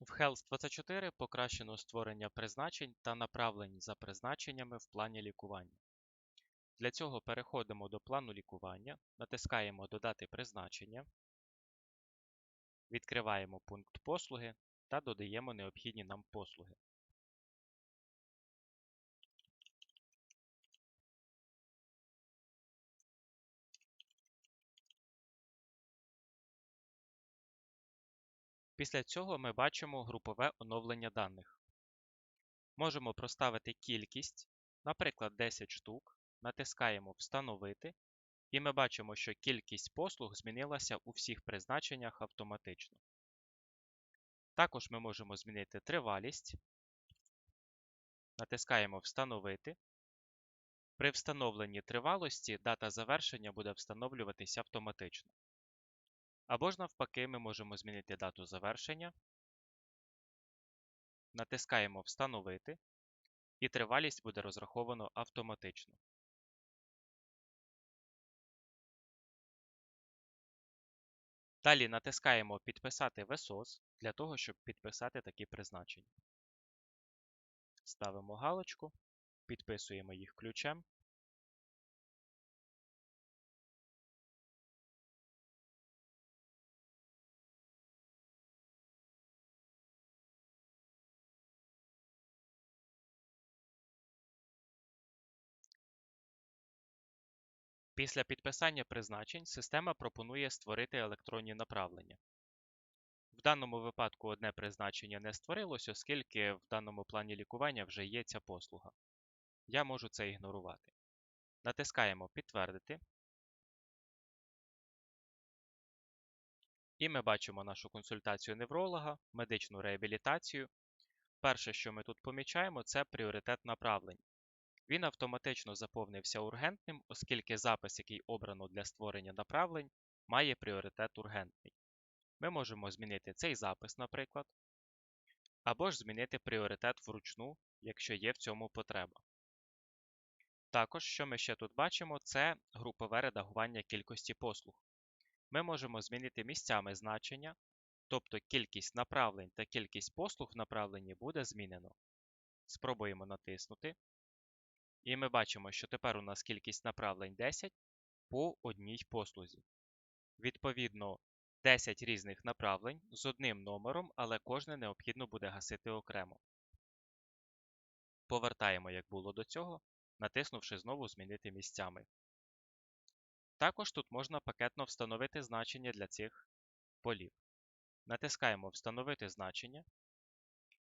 В Health24 покращено створення призначень та направлень за призначеннями в плані лікування. Для цього переходимо до плану лікування, натискаємо Додати призначення, відкриваємо пункт послуги та додаємо необхідні нам послуги. Після цього ми бачимо групове оновлення даних. Можемо проставити кількість, наприклад, 10 штук, натискаємо Встановити, і ми бачимо, що кількість послуг змінилася у всіх призначеннях автоматично. Також ми можемо змінити тривалість, натискаємо Встановити. При встановленні тривалості дата завершення буде встановлюватися автоматично. Або ж навпаки, ми можемо змінити дату завершення, натискаємо Встановити, і тривалість буде розраховано автоматично. Далі натискаємо Підписати ВСОС для того, щоб підписати такі призначення. Ставимо галочку, підписуємо їх ключем. Після підписання призначень система пропонує створити електронні направлення. В даному випадку одне призначення не створилось, оскільки в даному плані лікування вже є ця послуга. Я можу це ігнорувати. Натискаємо Підтвердити. І ми бачимо нашу консультацію невролога, медичну реабілітацію. Перше, що ми тут помічаємо, це пріоритет направлень. Він автоматично заповнився ургентним, оскільки запис, який обрано для створення направлень, має пріоритет ургентний. Ми можемо змінити цей запис, наприклад, або ж змінити пріоритет вручну, якщо є в цьому потреба. Також, що ми ще тут бачимо, це групове редагування кількості послуг. Ми можемо змінити місцями значення, тобто кількість направлень та кількість послуг в направленні буде змінено. Спробуємо натиснути. І ми бачимо, що тепер у нас кількість направлень 10 по одній послузі. Відповідно, 10 різних направлень з одним номером, але кожне необхідно буде гасити окремо. Повертаємо, як було до цього, натиснувши знову Змінити місцями. Також тут можна пакетно встановити значення для цих полів. Натискаємо Встановити значення,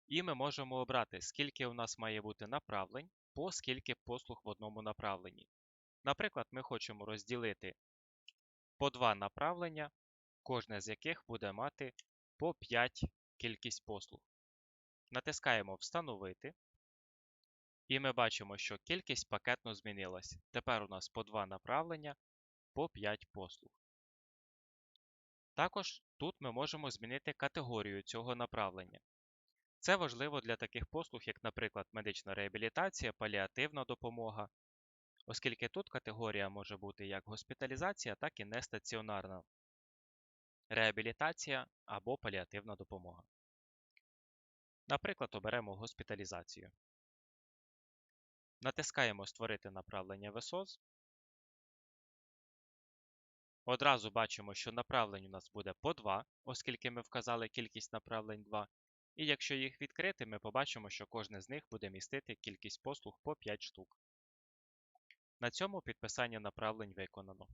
і ми можемо обрати, скільки у нас має бути направлень по скільки послуг в одному направленні. Наприклад, ми хочемо розділити по два направлення, кожне з яких буде мати по 5 кількість послуг. Натискаємо Встановити. І ми бачимо, що кількість пакетно змінилась. Тепер у нас по два направлення по 5 послуг. Також тут ми можемо змінити категорію цього направлення. Це важливо для таких послуг, як, наприклад, медична реабілітація, паліативна допомога, оскільки тут категорія може бути як госпіталізація, так і нестаціонарна реабілітація або паліативна допомога. Наприклад, оберемо госпіталізацію. Натискаємо Створити направлення ВСОЗ. Одразу бачимо, що направлень у нас буде по 2, оскільки ми вказали кількість направлень 2. І якщо їх відкрити, ми побачимо, що кожне з них буде містити кількість послуг по 5 штук. На цьому підписання направлень виконано.